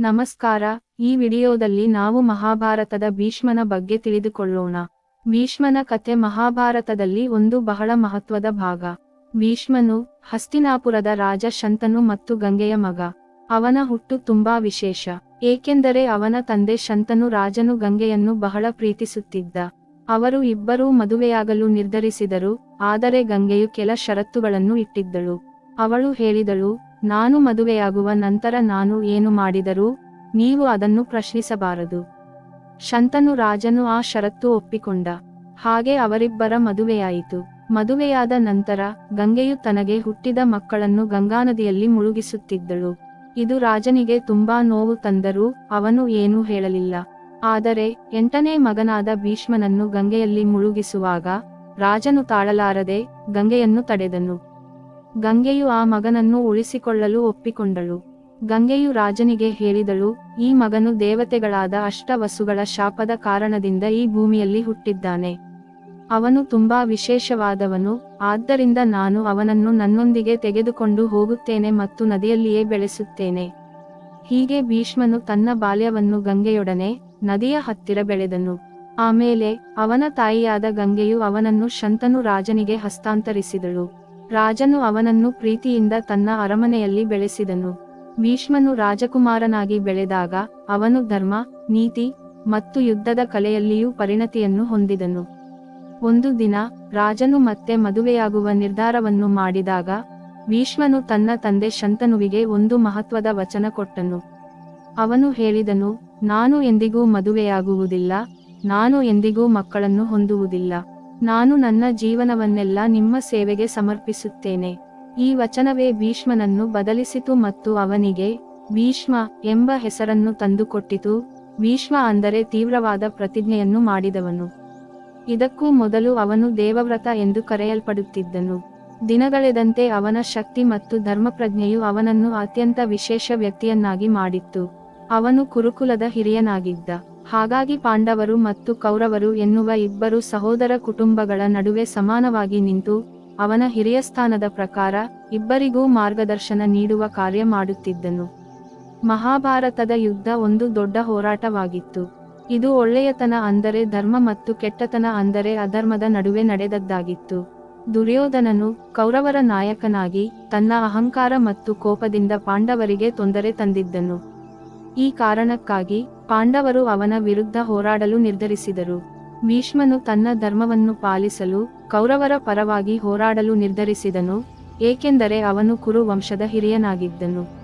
ನಮಸ್ಕಾರ, ಈ ವಿಡಿಯೋದಲ್ಲಿ ನಾವು ಮಹಾಭಾರತದ ಭೀಷ್ಮನ ಬಗ್ಗೆ ತಿಳಿದುಕೊಳ್ಳೋಣ. ಭೀಷ್ಮನ ಕಥೆ ಮಹಾಭಾರತದಲ್ಲಿ ಒಂದು ಬಹಳ ಮಹತ್ವದ ಭಾಗ. ಭೀಷ್ಮನು ಹಸ್ತಿನಾಪುರದ ರಾಜ ಶಂತನು ಮತ್ತು ಗಂಗೆಯ ಮಗ. ಅವನ ಹುಟ್ಟು ತುಂಬಾ ವಿಶೇಷ. ಏಕೆಂದರೆ ಅವನ ತಂದೆ ಶಂತನು ರಾಜನು ಗಂಗೆಯನ್ನು ಬಹಳ ಪ್ರೀತಿಸುತ್ತಿದ್ದ. ಅವರು ಇಬ್ಬರೂ ಮದುವೆಯಾಗಲು ನಿರ್ಧರಿಸಿದರು, ಆದರೆ ಗಂಗೆಯು ಕೆಲ ಷರತ್ತುಗಳನ್ನು ಇಟ್ಟಿದ್ದಳು. ಅವಳು ಹೇಳಿದಳು ನಾನು ಮದುವೆಯಾಗುವ ನಂತರ ನಾನು ಏನು ಮಾಡಿದರೂ ನೀವು ಅದನ್ನು ಪ್ರಶ್ನಿಸಬಾರದು. ಶಂತನು ರಾಜನು ಆ ಷರತ್ತು ಒಪ್ಪಿಕೊಂಡ. ಹಾಗೆ ಅವರಿಬ್ಬರ ಮದುವೆಯಾಯಿತು. ಮದುವೆಯಾದ ನಂತರ ಗಂಗೆಯು ತನಗೆ ಹುಟ್ಟಿದ ಮಕ್ಕಳನ್ನು ಗಂಗಾನದಿಯಲ್ಲಿ ಮುಳುಗಿಸುತ್ತಿದ್ದಳು. ಇದು ರಾಜನಿಗೆ ತುಂಬಾ ನೋವು ತಂದರೂ ಅವನು ಏನೂ ಹೇಳಲಿಲ್ಲ. ಆದರೆ ಎಂಟನೇ ಮಗನಾದ ಭೀಷ್ಮನನ್ನು ಗಂಗೆಯಲ್ಲಿ ಮುಳುಗಿಸುವಾಗ ರಾಜನು ತಾಳಲಾರದೆ ಗಂಗೆಯನ್ನು ತಡೆದನು. ಗಂಗೆಯು ಆ ಮಗನನ್ನು ಉಳಿಸಿಕೊಳ್ಳಲು ಒಪ್ಪಿಕೊಂಡಳು. ಗಂಗೆಯು ರಾಜನಿಗೆ ಹೇಳಿದಳು, ಈ ಮಗನು ದೇವತೆಗಳಾದ ಅಷ್ಟವಸುಗಳ ಶಾಪದ ಕಾರಣದಿಂದ ಈ ಭೂಮಿಯಲ್ಲಿ ಹುಟ್ಟಿದ್ದಾನೆ. ಅವನು ತುಂಬಾ ವಿಶೇಷವಾದವನು, ಆದ್ದರಿಂದ ನಾನು ಅವನನ್ನು ನನ್ನೊಂದಿಗೆ ತೆಗೆದುಕೊಂಡು ಹೋಗುತ್ತೇನೆ ಮತ್ತು ನದಿಯಲ್ಲಿಯೇ ಬೆಳೆಸುತ್ತೇನೆ. ಹೀಗೆ ಭೀಷ್ಮನು ತನ್ನ ಬಾಲ್ಯವನ್ನು ಗಂಗೆಯೊಡನೆ, ನದಿಯ ಹತ್ತಿರ ಬೆಳೆದನು. ಆಮೇಲೆ ಅವನ ತಾಯಿಯಾದ ಗಂಗೆಯು ಅವನನ್ನು ಶಂತನು ರಾಜನಿಗೆ ಹಸ್ತಾಂತರಿಸಿದಳು. ರಾಜನು ಅವನನ್ನು ಪ್ರೀತಿಯಿಂದ ತನ್ನ ಅರಮನೆಯಲ್ಲಿ ಬೆಳೆಸಿದನು. ಭೀಷ್ಮನು ರಾಜಕುಮಾರನಾಗಿ ಬೆಳೆದಾಗ ಅವನು ಧರ್ಮ, ನೀತಿ ಮತ್ತು ಯುದ್ಧದ ಕಲೆಯಲ್ಲಿಯೂ ಪರಿಣತಿಯನ್ನು ಹೊಂದಿದನು. ಒಂದು ದಿನ ರಾಜನು ಮತ್ತೆ ಮದುವೆಯಾಗುವ ನಿರ್ಧಾರವನ್ನು ಮಾಡಿದಾಗ ಭೀಷ್ಮನು ತನ್ನ ತಂದೆ ಶಂತನುವಿಗೆ ಒಂದು ಮಹತ್ವದ ವಚನ ಕೊಟ್ಟನು. ಅವನು ಹೇಳಿದನು, ನಾನು ಎಂದಿಗೂ ಮದುವೆಯಾಗುವುದಿಲ್ಲ, ನಾನು ಎಂದಿಗೂ ಮಕ್ಕಳನ್ನು ಹೊಂದುವುದಿಲ್ಲ. ನಾನು ನನ್ನ ಜೀವನವನ್ನೆಲ್ಲ ನಿಮ್ಮ ಸೇವೆಗೆ ಸಮರ್ಪಿಸುತ್ತೇನೆ. ಈ ವಚನವೇ ಭೀಷ್ಮನನ್ನು ಬದಲಿಸಿತು ಮತ್ತು ಅವನಿಗೆ, ಭೀಷ್ಮ ಎಂಬ ಹೆಸರನ್ನು ತಂದುಕೊಟ್ಟಿತು. ಭೀಷ್ಮ ಅಂದರೆ ತೀವ್ರವಾದ ಪ್ರತಿಜ್ಞೆಯನ್ನು ಮಾಡಿದವನು. ಇದಕ್ಕೂ ಮೊದಲು ಅವನು ದೇವವ್ರತ ಎಂದು ಕರೆಯಲ್ಪಡುತ್ತಿದ್ದನು. ದಿನಗಳೆದಂತೆ ಅವನ ಶಕ್ತಿ ಮತ್ತು ಧರ್ಮಪ್ರಜ್ಞೆಯು ಅವನನ್ನು ಅತ್ಯಂತ ವಿಶೇಷ ವ್ಯಕ್ತಿಯನ್ನಾಗಿ ಮಾಡಿತ್ತು. ಅವನು ಕುರುಕುಲದ ಹಿರಿಯನಾಗಿದ್ದ. ಹಾಗಾಗಿ ಪಾಂಡವರು ಮತ್ತು ಕೌರವರು ಎನ್ನುವ ಇಬ್ಬರು ಸಹೋದರ ಕುಟುಂಬಗಳ ನಡುವೆ ಸಮಾನವಾಗಿ ನಿಂತು, ಅವನ ಹಿರಿಯ ಸ್ಥಾನದ ಪ್ರಕಾರ ಇಬ್ಬರಿಗೂ ಮಾರ್ಗದರ್ಶನ ನೀಡುವ ಕಾರ್ಯ ಮಾಡುತ್ತಿದ್ದನು. ಮಹಾಭಾರತದ ಯುದ್ಧ ಒಂದು ದೊಡ್ಡ ಹೋರಾಟವಾಗಿತ್ತು. ಇದು ಒಳ್ಳೆಯತನ ಅಂದರೆ ಧರ್ಮ ಮತ್ತು ಕೆಟ್ಟತನ ಅಂದರೆ ಅಧರ್ಮದ ನಡುವೆ ನಡೆದದ್ದಾಗಿತ್ತು. ದುರ್ಯೋಧನನು ಕೌರವರ ನಾಯಕನಾಗಿ ತನ್ನ ಅಹಂಕಾರ ಮತ್ತು ಕೋಪದಿಂದ ಪಾಂಡವರಿಗೆ ತೊಂದರೆ ತಂದಿದ್ದನು. ಈ ಕಾರಣಕ್ಕಾಗಿ ಪಾಂಡವರು ಅವನ ವಿರುದ್ಧ ಹೋರಾಡಲು ನಿರ್ಧರಿಸಿದರು. ಭೀಷ್ಮನು ತನ್ನ ಧರ್ಮವನ್ನು ಪಾಲಿಸಲು ಕೌರವರ ಪರವಾಗಿ ಹೋರಾಡಲು ನಿರ್ಧರಿಸಿದನು, ಏಕೆಂದರೆ ಅವನು ಕುರು ವಂಶದ ಹಿರಿಯನಾಗಿದ್ದನು.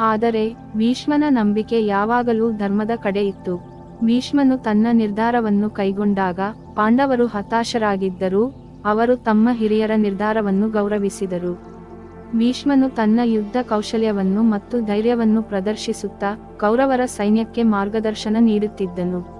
ಆದರೆ ಭೀಷ್ಮನ ನಂಬಿಕೆ ಯಾವಾಗಲೂ ಧರ್ಮದ ಕಡೆ ಇತ್ತು. ಭೀಷ್ಮನು ತನ್ನ ನಿರ್ಧಾರವನ್ನು ಕೈಗೊಂಡಾಗ ಪಾಂಡವರು ಹತಾಶರಾಗಿದ್ದರೂ ಅವರು ತಮ್ಮ ಹಿರಿಯರ ನಿರ್ಧಾರವನ್ನು ಗೌರವಿಸಿದರು. ಭೀಷ್ಮನು ತನ್ನ ಯುದ್ಧ ಕೌಶಲ್ಯವನ್ನು ಮತ್ತು ಧೈರ್ಯವನ್ನು ಪ್ರದರ್ಶಿಸುತ್ತಾ ಕೌರವರ ಸೈನ್ಯಕ್ಕೆ ಮಾರ್ಗದರ್ಶನ ನೀಡುತ್ತಿದ್ದನು.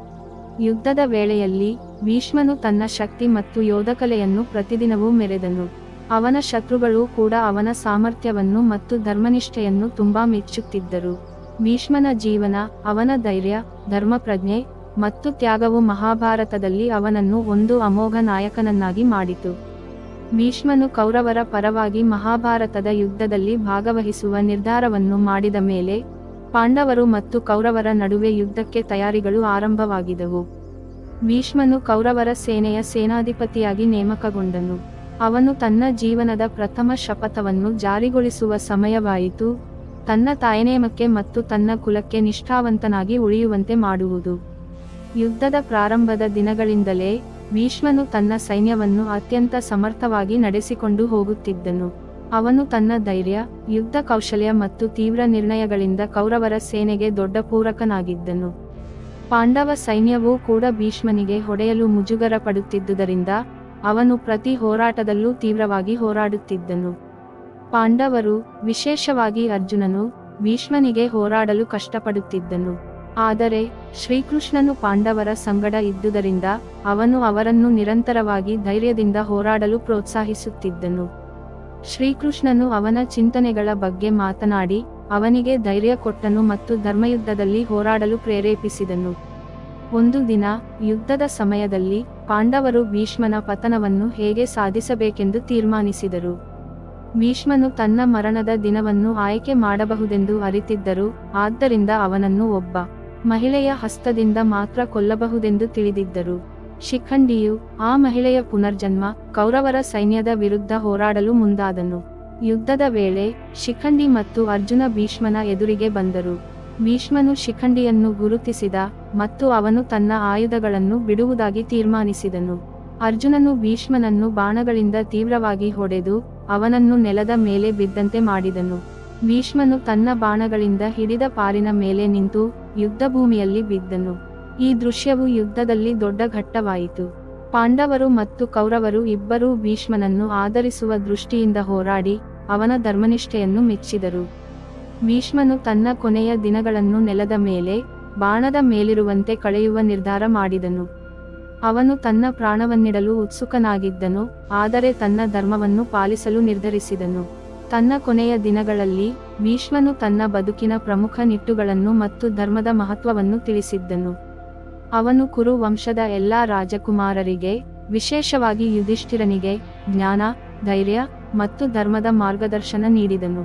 ಯುದ್ಧದ ವೇಳೆಯಲ್ಲಿ ಭೀಷ್ಮನು ತನ್ನ ಶಕ್ತಿ ಮತ್ತು ಯೋಧಕಲೆಯನ್ನು ಪ್ರತಿದಿನವೂ ಮೆರೆದನು. ಅವನ ಶತ್ರುಗಳು ಕೂಡ ಅವನ ಸಾಮರ್ಥ್ಯವನ್ನು ಮತ್ತು ಧರ್ಮನಿಷ್ಠೆಯನ್ನು ತುಂಬಾ ಮೆಚ್ಚುತ್ತಿದ್ದರು. ಭೀಷ್ಮನ ಜೀವನ, ಅವನ ಧೈರ್ಯ, ಧರ್ಮಪ್ರಜ್ಞೆ ಮತ್ತು ತ್ಯಾಗವು ಮಹಾಭಾರತದಲ್ಲಿ ಅವನನ್ನು ಒಂದು ಅಮೋಘ ನಾಯಕನನ್ನಾಗಿ ಮಾಡಿತು. ಭೀಷ್ಮನು ಕೌರವರ ಪರವಾಗಿ ಮಹಾಭಾರತದ ಯುದ್ಧದಲ್ಲಿ ಭಾಗವಹಿಸುವ ನಿರ್ಧಾರವನ್ನು ಮಾಡಿದ ಮೇಲೆ ಪಾಂಡವರು ಮತ್ತು ಕೌರವರ ನಡುವೆ ಯುದ್ಧಕ್ಕೆ ತಯಾರಿಗಳು ಆರಂಭವಾಗಿದವು. ಭೀಷ್ಮನು ಕೌರವರ ಸೇನೆಯ ಸೇನಾಧಿಪತಿಯಾಗಿ ನೇಮಕಗೊಂಡನು. ಅವನು ತನ್ನ ಜೀವನದ ಪ್ರಥಮ ಶಪಥವನ್ನು ಜಾರಿಗೊಳಿಸುವ ಸಮಯವಾಯಿತು. ತನ್ನ ತಾಯನೇಮಕ್ಕೆ ಮತ್ತು ತನ್ನ ಕುಲಕ್ಕೆ ನಿಷ್ಠಾವಂತನಾಗಿ ಉಳಿಯುವಂತೆ ಮಾಡುವುದು. ಯುದ್ಧದ ಪ್ರಾರಂಭದ ದಿನಗಳಿಂದಲೇ ಭೀಷ್ಮನು ತನ್ನ ಸೈನ್ಯವನ್ನು ಅತ್ಯಂತ ಸಮರ್ಥವಾಗಿ ನಡೆಸಿಕೊಂಡು ಹೋಗುತ್ತಿದ್ದನು. ಅವನು ತನ್ನ ಧೈರ್ಯ, ಯುದ್ಧ ಕೌಶಲ್ಯ ಮತ್ತು ತೀವ್ರ ನಿರ್ಣಯಗಳಿಂದ ಕೌರವರ ಸೇನೆಗೆ ದೊಡ್ಡ ಪೂರಕನಾಗಿದ್ದನು. ಪಾಂಡವ ಸೈನ್ಯವೂ ಕೂಡ ಭೀಷ್ಮನಿಗೆ ಹೊಡೆಯಲು ಮುಜುಗರ ಪಡುತ್ತಿದ್ದುದರಿಂದ, ಅವನು ಪ್ರತಿ ಹೋರಾಟದಲ್ಲೂ ತೀವ್ರವಾಗಿ ಹೋರಾಡುತ್ತಿದ್ದನು. ಪಾಂಡವರು, ವಿಶೇಷವಾಗಿ ಅರ್ಜುನನು, ಭೀಷ್ಮನಿಗೆ ಹೋರಾಡಲು ಕಷ್ಟಪಡುತ್ತಿದ್ದನು. ಆದರೆ ಶ್ರೀಕೃಷ್ಣನು ಪಾಂಡವರ ಸಂಗಡ ಇದ್ದುದರಿಂದ ಅವನು ಅವರನ್ನು ನಿರಂತರವಾಗಿ ಧೈರ್ಯದಿಂದ ಹೋರಾಡಲು ಪ್ರೋತ್ಸಾಹಿಸುತ್ತಿದ್ದನು. ಶ್ರೀಕೃಷ್ಣನು ಅವನ ಚಿಂತನೆಗಳ ಬಗ್ಗೆ ಮಾತನಾಡಿ ಅವನಿಗೆ ಧೈರ್ಯ ಕೊಟ್ಟನು ಮತ್ತು ಧರ್ಮಯುದ್ಧದಲ್ಲಿ ಹೋರಾಡಲು ಪ್ರೇರೇಪಿಸಿದನು. ಒಂದು ದಿನ, ಯುದ್ಧದ ಸಮಯದಲ್ಲಿ ಪಾಂಡವರು ಭೀಷ್ಮನ ಪತನವನ್ನು ಹೇಗೆ ಸಾಧಿಸಬೇಕೆಂದು ತೀರ್ಮಾನಿಸಿದರು. ಭೀಷ್ಮನು ತನ್ನ ಮರಣದ ದಿನವನ್ನು ಆಯ್ಕೆ ಮಾಡಬಹುದೆಂದು ಅರಿತಿದ್ದರು, ಆದ್ದರಿಂದ ಅವನನ್ನು ಒಬ್ಬ ಮಹಿಳೆಯ ಹಸ್ತದಿಂದ ಮಾತ್ರ ಕೊಲ್ಲಬಹುದೆಂದು ತಿಳಿದಿದ್ದರು. ಶಿಖಂಡಿಯು ಆ ಮಹಿಳೆಯ ಪುನರ್ಜನ್ಮ, ಕೌರವರ ಸೈನ್ಯದ ವಿರುದ್ಧ ಹೋರಾಡಲು ಮುಂದಾದನು. ಯುದ್ಧದ ವೇಳೆ ಶಿಖಂಡಿ ಮತ್ತು ಅರ್ಜುನ ಭೀಷ್ಮನ ಎದುರಿಗೆ ಬಂದರು. ಭೀಷ್ಮನು ಶಿಖಂಡಿಯನ್ನು ಗುರುತಿಸಿದ ಮತ್ತು ಅವನು ತನ್ನ ಆಯುಧಗಳನ್ನು ಬಿಡುವುದಾಗಿ ತೀರ್ಮಾನಿಸಿದನು. ಅರ್ಜುನನು ಭೀಷ್ಮನನ್ನು ಬಾಣಗಳಿಂದ ತೀವ್ರವಾಗಿ ಹೊಡೆದು ಅವನನ್ನು ನೆಲದ ಮೇಲೆ ಬಿದ್ದಂತೆ ಮಾಡಿದನು. ಭೀಷ್ಮನು ತನ್ನ ಬಾಣಗಳಿಂದ ಹಿಡಿದ ಪಾಲಿನ ಮೇಲೆ ನಿಂತು ಯುದ್ಧಭೂಮಿಯಲ್ಲಿ ಬಿದ್ದನು. ಈ ದೃಶ್ಯವು ಯುದ್ಧದಲ್ಲಿ ದೊಡ್ಡ ಘಟ್ಟವಾಯಿತು. ಪಾಂಡವರು ಮತ್ತು ಕೌರವರು ಇಬ್ಬರೂ ಭೀಷ್ಮನನ್ನು ಆಧರಿಸುವ ದೃಷ್ಟಿಯಿಂದ ಹೋರಾಡಿ ಅವನ ಧರ್ಮನಿಷ್ಠೆಯನ್ನು ಮೆಚ್ಚಿದರು. ಭೀಷ್ಮನು ತನ್ನ ಕೊನೆಯ ದಿನಗಳನ್ನು ನೆಲದ ಮೇಲೆ, ಬಾಣದ ಮೇಲಿರುವಂತೆ ಕಳೆಯುವ ನಿರ್ಧಾರ ಮಾಡಿದನು. ಅವನು ತನ್ನ ಪ್ರಾಣವನ್ನಿಡಲು ಉತ್ಸುಕನಾಗಿದ್ದನು, ಆದರೆ ತನ್ನ ಧರ್ಮವನ್ನು ಪಾಲಿಸಲು ನಿರ್ಧರಿಸಿದನು. ತನ್ನ ಕೊನೆಯ ದಿನಗಳಲ್ಲಿ ಭೀಷ್ಮನು ತನ್ನ ಬದುಕಿನ ಪ್ರಮುಖ ನಿಟ್ಟುಗಳನ್ನು ಮತ್ತು ಧರ್ಮದ ಮಹತ್ವವನ್ನು ತಿಳಿಸಿದ್ದನು. ಅವನು ಕುರು ವಂಶದ ಎಲ್ಲಾ ರಾಜಕುಮಾರರಿಗೆ, ವಿಶೇಷವಾಗಿ ಯುಧಿಷ್ಠಿರನಿಗೆ, ಜ್ಞಾನ, ಧೈರ್ಯ ಮತ್ತು ಧರ್ಮದ ಮಾರ್ಗದರ್ಶನ ನೀಡಿದನು.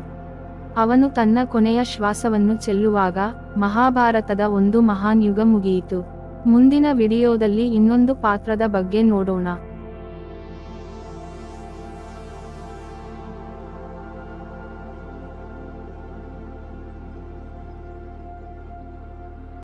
ಅವನು ತನ್ನ ಕೊನೆಯ ಶ್ವಾಸವನ್ನು ಚೆಲ್ಲುವಾಗ ಮಹಾಭಾರತದ ಒಂದು ಮಹಾನ್ ಯುಗ ಮುಗಿಯಿತು. ಮುಂದಿನ ವಿಡಿಯೋದಲ್ಲಿ ಇನ್ನೊಂದು ಪಾತ್ರದ ಬಗ್ಗೆ ನೋಡೋಣ.